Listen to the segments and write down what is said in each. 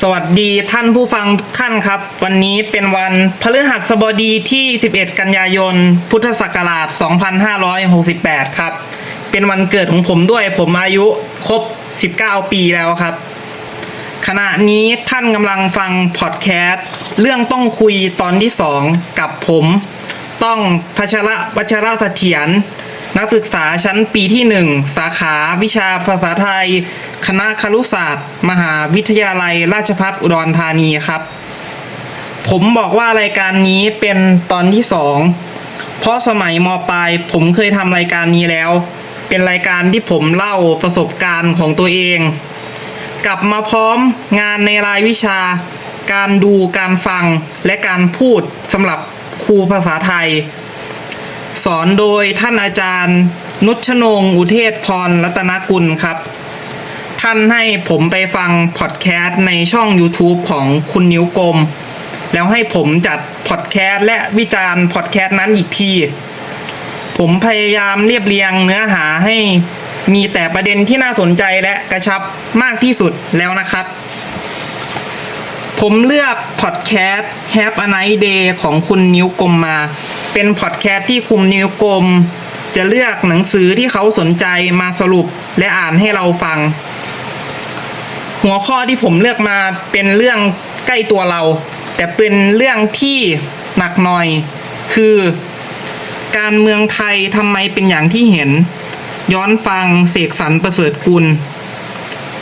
สวัสดีท่านผู้ฟังทุกท่านครับ วันนี้เป็นวันพฤหัสบดีที่ 11 กันยายน พุทธศักราช 2568 ครับ เป็นวันเกิดของผมด้วยผมอายุครบ 19 ปีแล้วครับ ขณะนี้ท่านกำลังฟังพอดแคสต์ เรื่องต้องคุยตอนที่ 2 กับผม ต้องพัชระวัชระเสถียร นักศึกษาชั้นปีที่ 1 สาขาวิชาภาษาไทย คณะครุศาสตร์ มหาวิทยาลัยราชภัฏอุดรธานีครับ ผมบอกว่ารายการนี้เป็นตอนที่ 2 เพราะสมัยมปลายผมเคยทำรายการนี้แล้ว เป็นรายการที่ผมเล่าประสบการณ์ของตัวเอง กลับมาพร้อมงานในรายวิชา การดูการฟังและการพูดสำหรับครูภาษาไทย สอนโดยท่านอาจารย์ นุชนง อุเทศพรรัตนกุลครับ ท่านให้ผมไปฟังพอดแคสต์ในช่อง YouTube ของคุณนิ้วกลม แล้วให้ผมจัดพอดแคสต์และวิจารณ์พอดแคสต์นั้นอีกที ผมพยายามเรียบเรียงเนื้อหาให้มีแต่ประเด็นที่น่าสนใจและกระชับมากที่สุดแล้วนะครับ ผมเลือกพอดแคสต์ Have a Nice Day ของคุณนิ้วกลมมาเป็นพอดแคสต์ที่คุณนิ้วกลม จะเลือกหนังสือที่เขาสนใจมาสรุปและอ่านให้เราฟัง หัวข้อที่ผมเลือกมาเป็นเรื่องใกล้ตัวเรา แต่เป็นเรื่องที่หนักหน่อย คือ การเมืองไทยทำไมเป็นอย่างที่เห็น ย้อนฟังเสกสรรประเสริฐกุล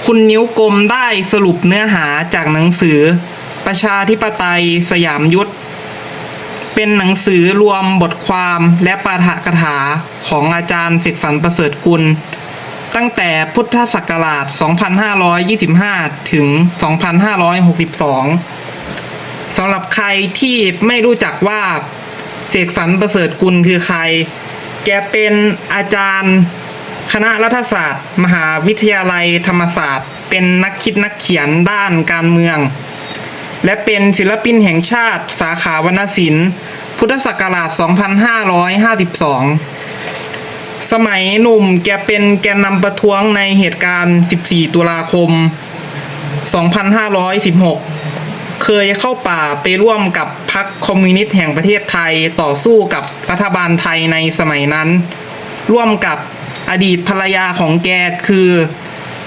คุณนิ้วกลมได้สรุปเนื้อหาจากหนังสือ ประชาธิปไตยสยามยุทธ เป็นหนังสือรวมบทความและปาฐกถาของอาจารย์เสกสรรประเสริฐกุล ตั้งแต่พุทธศักราช 2525 ถึง 2562 สำหรับใครที่ไม่รู้จักว่าเสกสรรประเสริฐกุลคือใคร แกเป็นอาจารย์คณะรัฐศาสตร์ มหาวิทยาลัยธรรมศาสตร์ เป็นนักคิดนักเขียนด้านการเมือง และเป็นศิลปินแห่งชาติสาขาวรรณศิลป์ พุทธศักราช 2552 สมัยหนุ่มแกเป็นแกนนำประท้วงในเหตุการณ์ 14 ตุลาคม 2516 เคยเข้าป่าไปร่วมกับพรรคคอมมิวนิสต์แห่งประเทศไทยต่อสู้กับรัฐบาลไทยในสมัยนั้น ร่วมกับอดีตภรรยาของแกคือ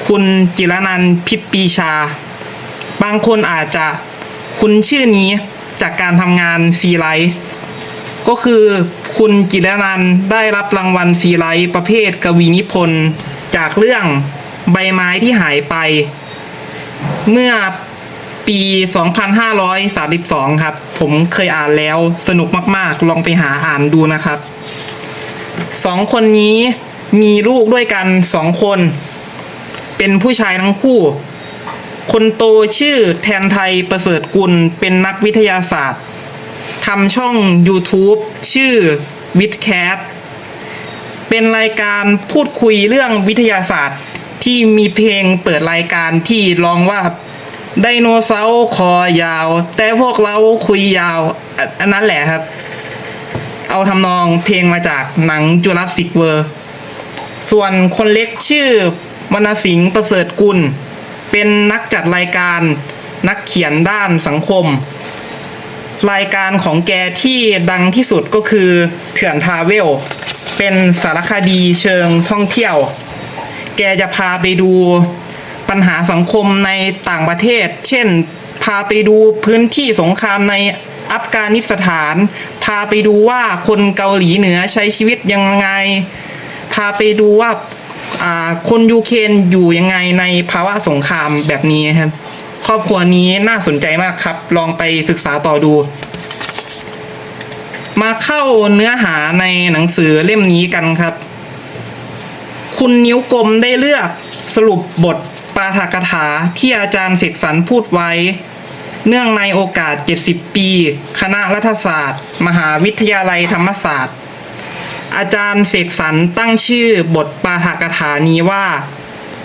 คุณจิรนันพิษปีชา บางคนอาจจะคุ้นชื่อนี้จากการทำงานซีไลท์ ก็คือคุณจิรนันได้รับรางวัลซีไลท์ประเภทกวีนิพนธ์จากเรื่องใบไม้ที่หายไป เมื่อปี 2532 ครับ ผมเคยอ่านแล้วสนุกมากๆ ลองไปหาอ่านดูนะครับสองคนนี้มีลูกด้วยกันสองคน เป็นผู้ชายทั้งคู่ คนโตชื่อแทนไทยประเสริฐกุลเป็นนักวิทยาศาสตร์ ทำช่อง YouTube ชื่อ w i t c a t เป็นรายการพูดคุยเรื่องวิทยาศาสตร์ ที่มีเพลงเปิดรายการที่ร้องว่าไดโนเสาร์คอยาว แต่พวกเราคุยยาว อันนั้นแหละครับ เอาทำนองเพลงมาจากหนังจูราสสิกเวอร์ส่วนคนเล็กชื่อวรรณสิงห์ประเสริฐกุล เป็นนักจัดรายการนักเขียนด้านสังคม รายการของแกที่ดังที่สุดก็คือเถื่อนทาเวล เป็นสารคดีเชิงท่องเที่ยว แกจะพาไปดูปัญหาสังคมในต่างประเทศ เช่น พาไปดูพื้นที่สงครามในอัฟกานิสถาน พาไปดูว่าคนเกาหลีเหนือใช้ชีวิตยังไง พาไปดูว่าคนยูเครนอยู่ยังไงในภาวะสงครามแบบนี้ครับ ครอบครัวนี้น่าสนใจมากครับ ลองไปศึกษาต่อดู มาเข้าเนื้อหาในหนังสือเล่มนี้กันครับ คุณนิ้วกลมได้เลือกสรุปบทปาฐกถาที่อาจารย์เสกสรรพูดไว้ เนื่องในโอกาส 70 ปี คณะรัฐศาสตร์ มหาวิทยาลัยธรรมศาสตร์ อาจารย์เสกสรรตั้งชื่อบทปาฐกถานี้ว่า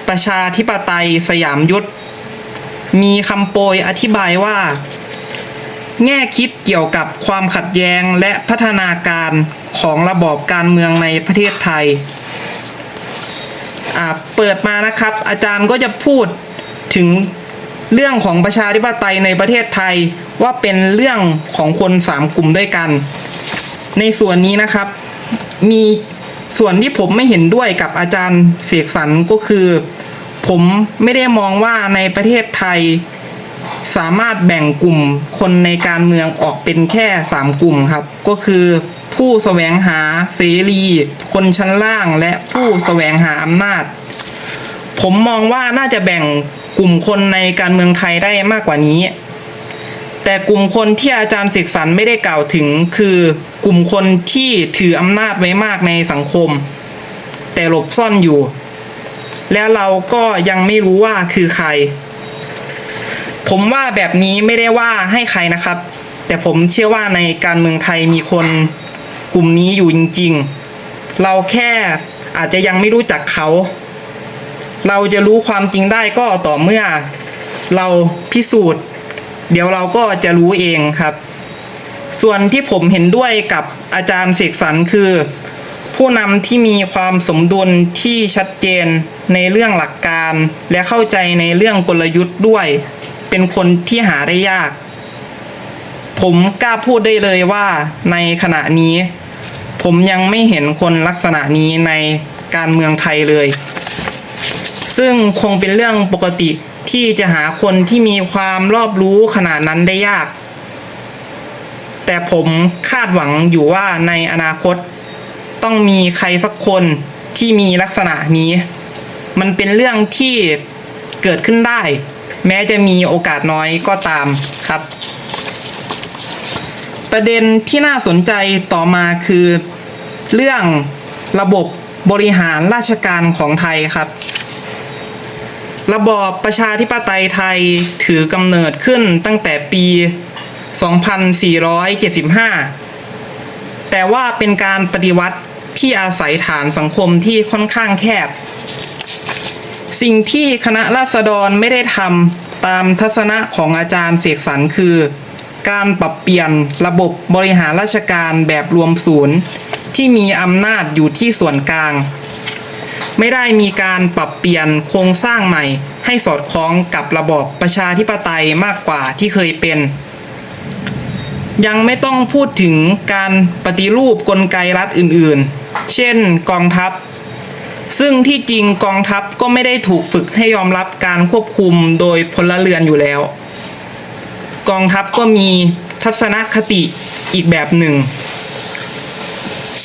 ประชาธิปไตยสยามยุทธ มีคำโปรยอธิบายว่า แง่คิดเกี่ยวกับความขัดแย้งและพัฒนาการของระบอบการเมืองในประเทศไทย เปิดมานะครับ อาจารย์ก็จะพูดถึงเรื่องของประชาธิปไตยในประเทศไทยว่าเป็นเรื่องของคนสามกลุ่มด้วยกัน ในส่วนนี้นะครับ มีส่วนที่ผมไม่เห็นด้วยกับอาจารย์เสกสรรก็คือ ผมไม่ได้มองว่าในประเทศไทย สามารถแบ่งกลุ่มคนในการเมืองออกเป็นแค่สามกลุ่มครับ ก็คือผู้แสวงหาเสรี คนชั้นล่างและผู้แสวงหาอำนาจ ผมมองว่าน่าจะแบ่งกลุ่มคนในการเมืองไทยได้มากกว่านี้ แต่กลุ่มคนที่อาจารย์เสกสรรไม่ได้กล่าวถึงคือกลุ่มคนที่ถืออำนาจไว้มากในสังคม แต่หลบซ่อนอยู่ แล้วเราก็ยังไม่รู้ว่าคือใคร ผมว่าแบบนี้ไม่ได้ว่าให้ใครนะครับ แต่ผมเชื่อว่าในการเมืองไทยมีคนกลุ่มนี้อยู่จริง ๆ เราแค่อาจจะยังไม่รู้จักเขา เราจะรู้ความจริงได้ก็ต่อเมื่อ เราพิสูจน์ เดี๋ยวเราก็จะรู้เองครับ ส่วนที่ผมเห็นด้วยกับอาจารย์เสกสรรคือ ผู้นำที่มีความสมดุลที่ชัดเจนในเรื่องหลักการ และเข้าใจในเรื่องกลยุทธ์ด้วย เป็นคนที่หาได้ยาก ผมกล้าพูดได้เลยว่าในขณะนี้ ผมยังไม่เห็นคนลักษณะนี้ในการเมืองไทยเลย ซึ่งคงเป็นเรื่องปกติที่จะหาคนที่มีความรอบรู้ขนาดนั้นได้ยาก แต่ผมคาดหวังอยู่ว่าในอนาคต ต้องมีใครสักคนที่มีลักษณะนี้ มันเป็นเรื่องที่เกิดขึ้นได้ แม้จะมีโอกาสน้อยก็ตามครับ ประเด็นที่น่าสนใจต่อมาคือ เรื่องระบบบริหารราชการของไทยครับ ระบอบประชาธิปไตยไทยถือกำเนิดขึ้นตั้งแต่ปี 2475 แต่ว่าเป็นการปฏิวัติ ที่อาศัยฐานสังคมที่ค่อนข้างแคบ สิ่งที่คณะราษฎรไม่ได้ทำตามทัศนะของอาจารย์เสกสรรคือ การปรับเปลี่ยนระบบบริหารราชการแบบรวมศูนย์ ที่มีอำนาจอยู่ที่ส่วนกลาง ไม่ได้มีการปรับเปลี่ยนโครงสร้างใหม่ ให้สอดคล้องกับระบอบประชาธิปไตยมากกว่าที่เคยเป็นยังไม่ต้องพูดถึงการปฏิรูปกลไกรัฐอื่นๆ เช่นกองทัพ ซึ่งที่จริงกองทัพก็ไม่ได้ถูกฝึกให้ยอมรับการควบคุมโดยพลเรือนอยู่แล้ว กองทัพก็มีทัศนคติอีกแบบหนึ่ง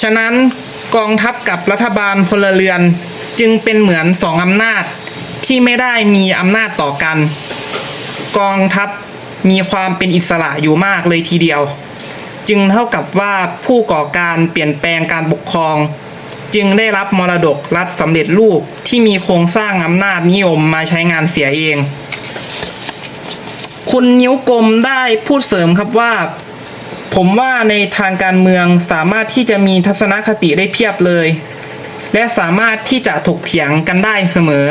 ฉะนั้นกองทัพกับรัฐบาลพลเรือนจึงเป็นเหมือนสองอำนาจที่ไม่ได้มีอำนาจต่อกัน กองทัพมีความเป็นอิสระอยู่มากเลยทีเดียว จึงเท่ากับว่าผู้ก่อการเปลี่ยนแปลงการปกครอง จึงได้รับมรดกรัฐสำเร็จรูปที่มีโครงสร้างอำนาจนิยมมาใช้งานเสียเอง คุณนิ้วกลมได้พูดเสริมครับว่า ผมว่าในทางการเมืองสามารถที่จะมีทัศนคติได้เพียบเลย และสามารถที่จะถกเถียงกันได้เสมอ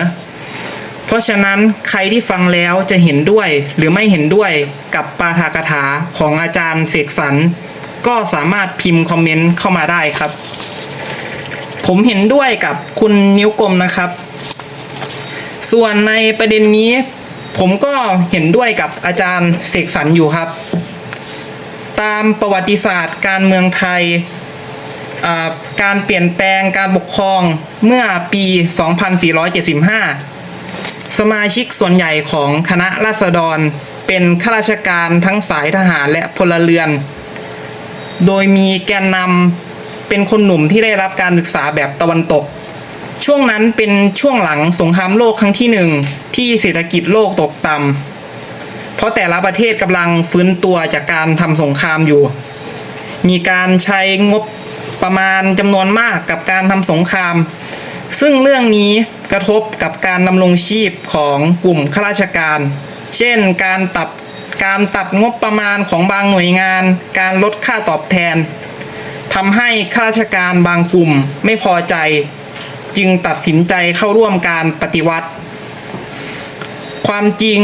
เพราะฉะนั้นใครที่ฟังแล้วจะเห็นด้วยหรือไม่เห็นด้วยกับปาฐกถาของอาจารย์เสกสรรก็สามารถพิมพ์คอมเมนต์เข้ามาได้ครับ ผมเห็นด้วยกับคุณนิ้วกลมนะครับ ส่วนในประเด็นนี้ ผมก็เห็นด้วยกับอาจารย์เสกสรรอยู่ครับ ตามประวัติศาสตร์การเมืองไทยการเปลี่ยนแปลงการปกครองเมื่อปี 2475 สมาชิกส่วนใหญ่ของคณะราษฎรเป็นข้าราชการทั้งสายทหารและพลเรือน โดยมีแกนนำเป็นคนหนุ่มที่ได้รับการศึกษาแบบตะวันตก ช่วงนั้นเป็นช่วงหลังสงครามโลกครั้งที่หนึ่งที่เศรษฐกิจโลกตกต่ำเพราะแต่ละประเทศกำลังฟื้นตัวจากการทำสงครามอยู่ มีการใช้งบประมาณจำนวนมากกับการทำสงคราม ซึ่งเรื่องนี้กระทบกับการดำรงชีพของกลุ่มข้าราชการ เช่น การตัดการตัดงบประมาณของบางหน่วยงาน การลดค่าตอบแทนทำให้ข้าราชการบางกลุ่มไม่พอใจ จึงตัดสินใจเข้าร่วมการปฏิวัติ ความจริง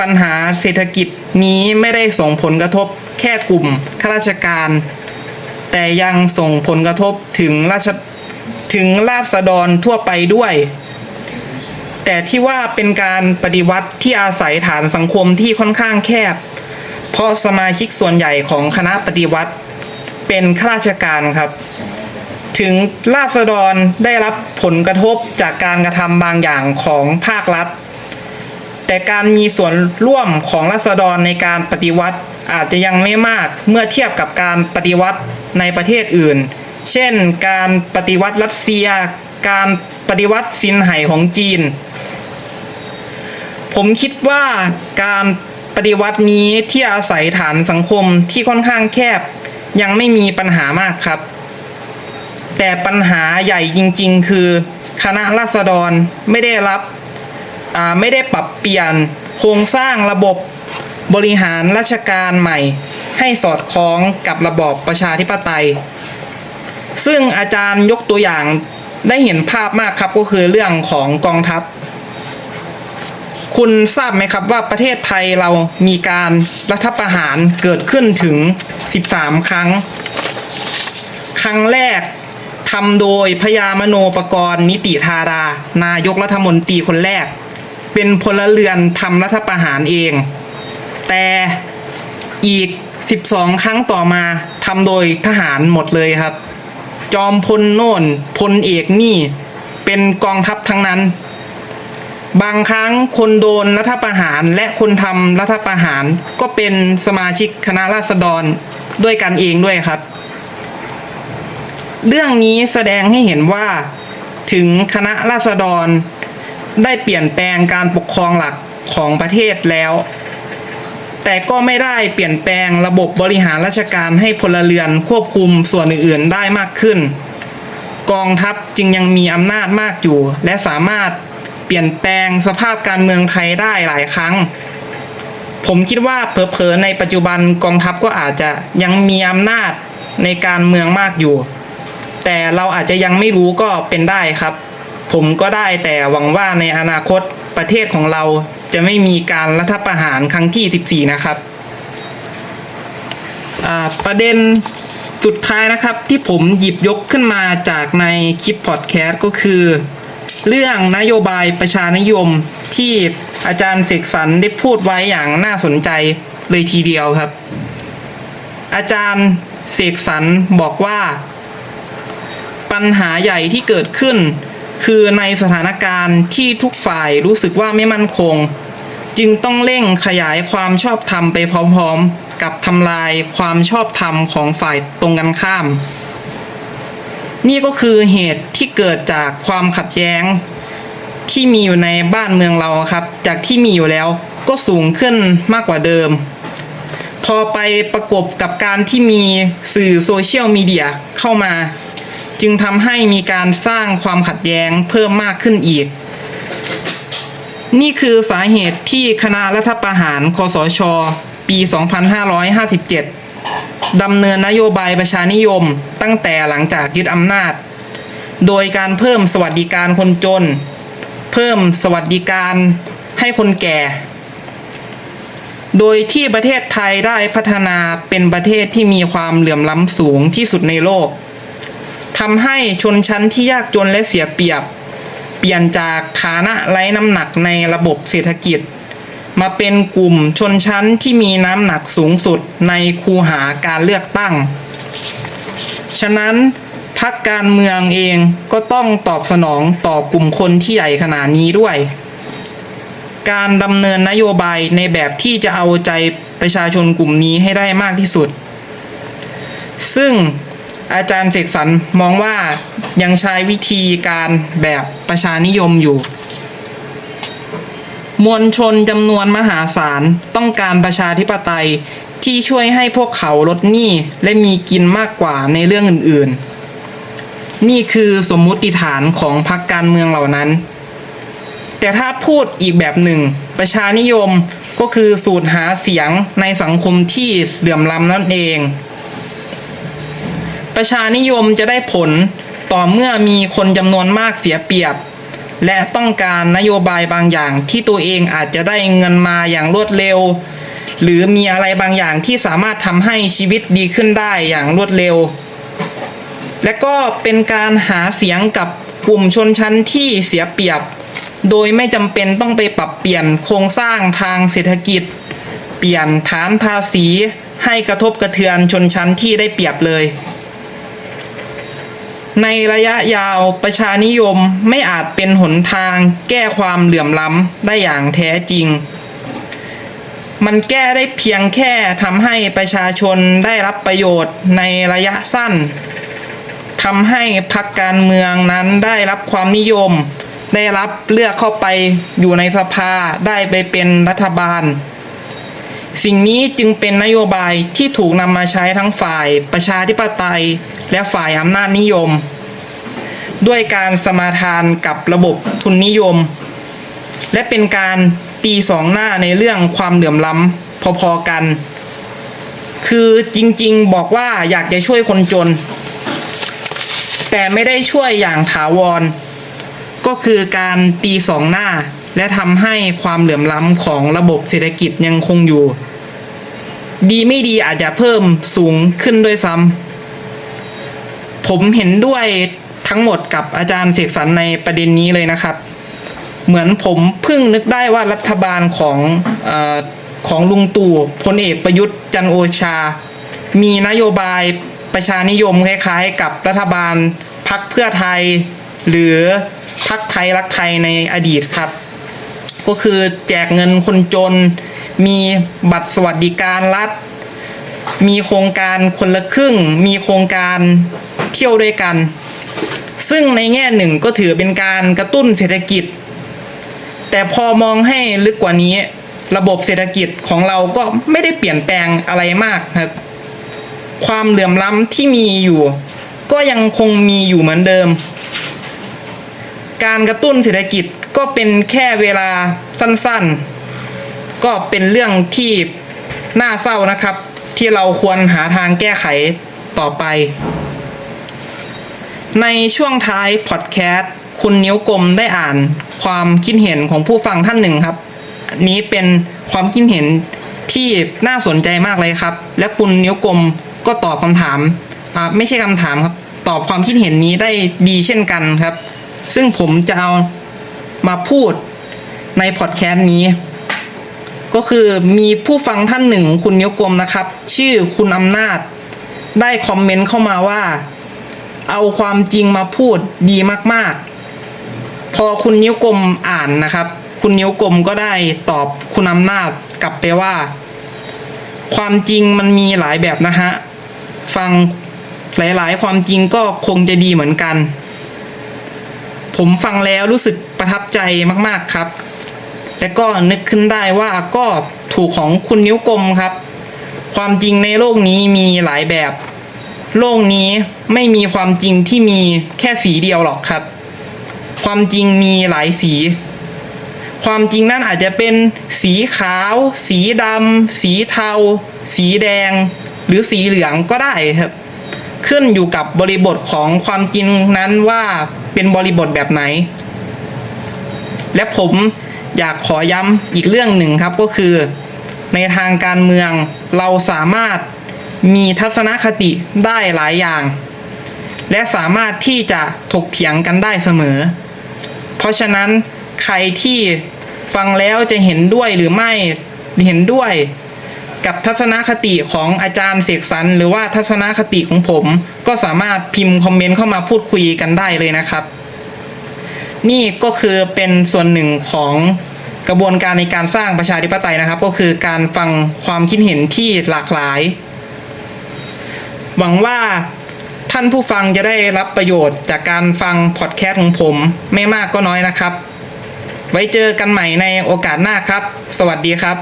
ปัญหาเศรษฐกิจนี้ไม่ได้ส่งผลกระทบแค่กลุ่มข้าราชการ แต่ยังส่งผลกระทบถึงราช ถึงราษฎรทั่วไปด้วย แต่ที่ว่าเป็นการปฏิวัติที่อาศัยฐานสังคมที่ค่อนข้างแคบ เพราะสมาชิกส่วนใหญ่ของคณะปฏิวัติเป็นข้าราชการครับ ถึงราษฎรได้รับผลกระทบจากการกระทำบางอย่างของภาครัฐ แต่การมีส่วนร่วมของราษฎรในการปฏิวัติอาจจะยังไม่มากเมื่อเทียบกับการปฏิวัติในประเทศอื่น เช่น การปฏิวัติรัสเซีย การปฏิวัติซินไห่ของจีน ผมคิดว่าการปฏิวัตินี้ที่อาศัยฐานสังคมที่ค่อนข้างแคบ ยังไม่มีปัญหามากครับ แต่ปัญหาใหญ่จริง ๆ คือคณะราษฎรไม่ได้รับไม่ได้ปรับเปลี่ยนโครงสร้างระบบบริหารราชการใหม่ ให้สอดคล้องกับระบอบประชาธิปไตย ซึ่งอาจารย์ยกตัวอย่างได้เห็นภาพมากครับก็คือเรื่องของกองทัพ คุณทราบไหมครับว่าประเทศไทยเรามีการรัฐประหารเกิดขึ้นถึง 13 ครั้ง ครั้งแรกทำโดยพญามโนปกรณ์นิติธารา นายกรัฐมนตรีคนแรก เป็นพลเรือนทำรัฐประหารเอง แต่อีก 12 ครั้งต่อมาทำโดยทหารหมดเลยครับ จอมพลโน่นพลเอกนี่เป็นกองทัพทั้งนั้น บางครั้งคนโดนรัฐประหารและคนทำรัฐประหารก็เป็นสมาชิกคณะราษฎรด้วยกันเองด้วยครับ เรื่องนี้แสดงให้เห็นว่าถึงคณะราษฎรได้เปลี่ยนแปลงการปกครองหลักของประเทศแล้ว แต่ก็ไม่ได้เปลี่ยนแปลงระบบบริหารราชการให้พลเรือนควบคุมส่วนอื่นๆได้มากขึ้น กองทัพจึงยังมีอำนาจมากอยู่ และสามารถเปลี่ยนแปลงสภาพการเมืองไทยได้หลายครั้ง ผมคิดว่าเผลอๆในปัจจุบันกองทัพก็อาจจะยังมีอำนาจในการเมืองมากอยู่ แต่เราอาจจะยังไม่รู้ก็เป็นได้ครับ ผมก็ได้แต่หวังว่าในอนาคตประเทศของเรา จะไม่มีการรัฐประหารครั้งที่ 14 นะครับ ประเด็นสุดท้ายนะครับที่ผมหยิบยกขึ้นมาจากในคลิปพอดแคสต์ก็คือ เรื่องนโยบายประชานิยมที่อาจารย์เสกสรรได้พูดไว้อย่างน่าสนใจเลยทีเดียวครับ อาจารย์เสกสรรบอกว่า ปัญหาใหญ่ที่เกิดขึ้น คือในสถานการณ์ที่ทุกฝ่ายรู้สึกว่าไม่มั่นคง จึงต้องเร่งขยายความชอบธรรมไปพร้อมๆ กับทำลายความชอบธรรมของฝ่ายตรงกันข้าม นี่ก็คือเหตุที่เกิดจากความขัดแย้ง ที่มีอยู่ในบ้านเมืองเราครับ จากที่มีอยู่แล้วก็สูงขึ้นมากกว่าเดิม พอไปประกบกับการที่มีสื่อโซเชียลมีเดียเข้ามา จึงทำให้มีการสร้างความขัดแย้งเพิ่มมากขึ้นอีก นี่คือสาเหตุที่คณะรัฐประหาร คสช ปี 2557 ดำเนินนโยบายประชานิยมตั้งแต่หลังจากยึดอำนาจ โดยการเพิ่มสวัสดิการคนจน เพิ่มสวัสดิการให้คนแก่ โดยที่ประเทศไทยได้พัฒนาเป็นประเทศที่มีความเหลื่อมล้ำสูงที่สุดในโลก ทำให้ชนชั้นที่ยากจนและเสียเปรียบ เปลี่ยนจากฐานะไร้น้ำหนักในระบบเศรษฐกิจ มาเป็นกลุ่มชนชั้นที่มีน้ำหนักสูงสุดในคูหาการเลือกตั้ง ฉะนั้นพรรคการเมืองเองก็ต้องตอบสนองต่อกลุ่มคนที่ใหญ่ขนาดนี้ด้วย การดำเนินนโยบายในแบบที่จะเอาใจประชาชนกลุ่มนี้ให้ได้มากที่สุด ซึ่ง อาจารย์เสกสรรมองว่ายังใช้วิธีการแบบประชานิยมอยู่ มวลชนจำนวนมหาศาลต้องการประชาธิปไตยที่ช่วยให้พวกเขาลดหนี้และมีกินมากกว่าในเรื่องอื่นๆ นี่คือสมมุติฐานของพรรคการเมืองเหล่านั้น แต่ถ้าพูดอีกแบบหนึ่ง ประชานิยมก็คือสูตรหาเสียงในสังคมที่เหลื่อมล้ำนั่นเอง ประชานิยมจะได้ผลต่อเมื่อมีคนจำนวนมากเสียเปรียบ และต้องการนโยบายบางอย่างที่ตัวเองอาจจะได้เงินมาอย่างรวดเร็ว หรือมีอะไรบางอย่างที่สามารถทำให้ชีวิตดีขึ้นได้อย่างรวดเร็ว และก็เป็นการหาเสียงกับกลุ่มชนชั้นที่เสียเปรียบ โดยไม่จำเป็นต้องไปปรับเปลี่ยนโครงสร้างทางเศรษฐกิจ เปลี่ยนฐานภาษีให้กระทบกระเทือนชนชั้นที่ได้เปรียบเลย ในระยะยาวประชานิยมไม่อาจเป็นหนทางแก้ความเหลื่อมล้ำได้อย่างแท้จริง มันแก้ได้เพียงแค่ทำให้ประชาชนได้รับประโยชน์ในระยะสั้นทำให้พรรคการเมืองนั้นได้รับความนิยม ได้รับเลือกเข้าไปอยู่ในสภาได้ไปเป็นรัฐบาล สิ่งนี้จึงเป็นนโยบายที่ถูกนำมาใช้ทั้งฝ่ายประชาธิปไตย และฝ่ายอำนาจนิยม ด้วยการสมาทานกับระบบทุนนิยม และเป็นการตีสองหน้าในเรื่องความเหลื่อมล้ำพอๆกัน คือจริงๆบอกว่าอยากจะช่วยคนจน แต่ไม่ได้ช่วยอย่างถาวร ก็คือการตีสองหน้า และทำให้ความเหลื่อมล้ำของระบบเศรษฐกิจยังคงอยู่ ดีไม่ดีอาจจะเพิ่มสูงขึ้นด้วยซ้ำผมเห็นด้วยทั้งหมดกับอาจารย์เสกสรรในประเด็นนี้เลยนะครับ เหมือนผมเพิ่งนึกได้ว่ารัฐบาลของอของลุงตู่พลเอกประยุทธ์จันโอชา มีนโยบายประชานิยมคล้ายๆ กับรัฐบาลพักเพื่อไทย หรือพักไทยรักไทยในอดีตครับ ก็คือแจกเงินคนจน มีบัตรสวัสดิการรัฐ มีโครงการคนละครึ่ง มีโครงการเที่ยวด้วยกัน ซึ่งในแง่หนึ่งก็ถือเป็นการกระตุ้นเศรษฐกิจ แต่พอมองให้ลึกกว่านี้ ระบบเศรษฐกิจของเราก็ไม่ได้เปลี่ยนแปลงอะไรมากครับ ความเหลื่อมล้ำที่มีอยู่ ก็ยังคงมีอยู่เหมือนเดิมการกระตุ้นเศรษฐกิจ ก็เป็นแค่เวลาสั้นๆ ก็เป็นเรื่องที่น่าเศร้านะครับ ที่เราควรหาทางแก้ไขต่อไป ในช่วงท้ายพอดแคสต์คุณนิ้วกลมได้อ่านความคิดเห็นของผู้ฟังท่านหนึ่งครับนี้เป็นความคิดเห็นที่น่าสนใจมากเลยครับ และคุณนิ้วกลมก็ตอบคำถามอ่าไม่ใช่คำถามครับ ตอบความคิดเห็นนี้ได้ดีเช่นกันครับ ซึ่งผมจะเอา มาพูดในพอดแคสต์นี้ ก็คือมีผู้ฟังท่านหนึ่งคุณนิ้วกลมนะครับ ชื่อคุณอำนาจ ได้คอมเมนต์เข้ามาว่า เอาความจริงมาพูดดีมากๆ พอคุณนิ้วกลมอ่านนะครับ คุณนิ้วกลมก็ได้ตอบคุณอำนาจกลับไปว่า ความจริงมันมีหลายแบบนะฮะฟังหลายๆ ความจริงก็คงจะดีเหมือนกัน ผมฟังแล้วรู้สึก ประทับใจมากๆครับแต่ก็นึกขึ้นได้ว่าก็ถูกของคุณนิ้วกลมครับ ความจริงในโลกนี้มีหลายแบบ โลกนี้ไม่มีความจริงที่มีแค่สีเดียวหรอกครับ ความจริงมีหลายสี ความจริงนั่นอาจจะเป็นสีขาว สีดำสีเทา สีแดง หรือสีเหลืองก็ได้ครับขึ้นอยู่กับบริบทของความจริงนั้นว่าเป็นบริบทแบบไหน และผมอยากขอย้ำอีกเรื่องหนึ่งครับก็คือ ในทางการเมืองเราสามารถมีทัศนคติได้หลายอย่าง และสามารถที่จะถกเถียงกันได้เสมอ เพราะฉะนั้นใครที่ฟังแล้วจะเห็นด้วยหรือไม่เห็นด้วย กับทัศนคติของอาจารย์เสกสรรหรือว่าทัศนคติของผม ก็สามารถพิมพ์คอมเมนต์เข้ามาพูดคุยกันได้เลยนะครับ นี่ก็คือเป็นส่วนหนึ่งของกระบวนการในการสร้างประชาธิปไตยนะครับ ก็คือการฟังความคิดเห็นที่หลากหลาย หวังว่าท่านผู้ฟังจะได้รับประโยชน์จากการฟังพอดแคสต์ของผมไม่มากก็น้อยนะครับ ไว้เจอกันใหม่ในโอกาสหน้าครับ สวัสดีครับ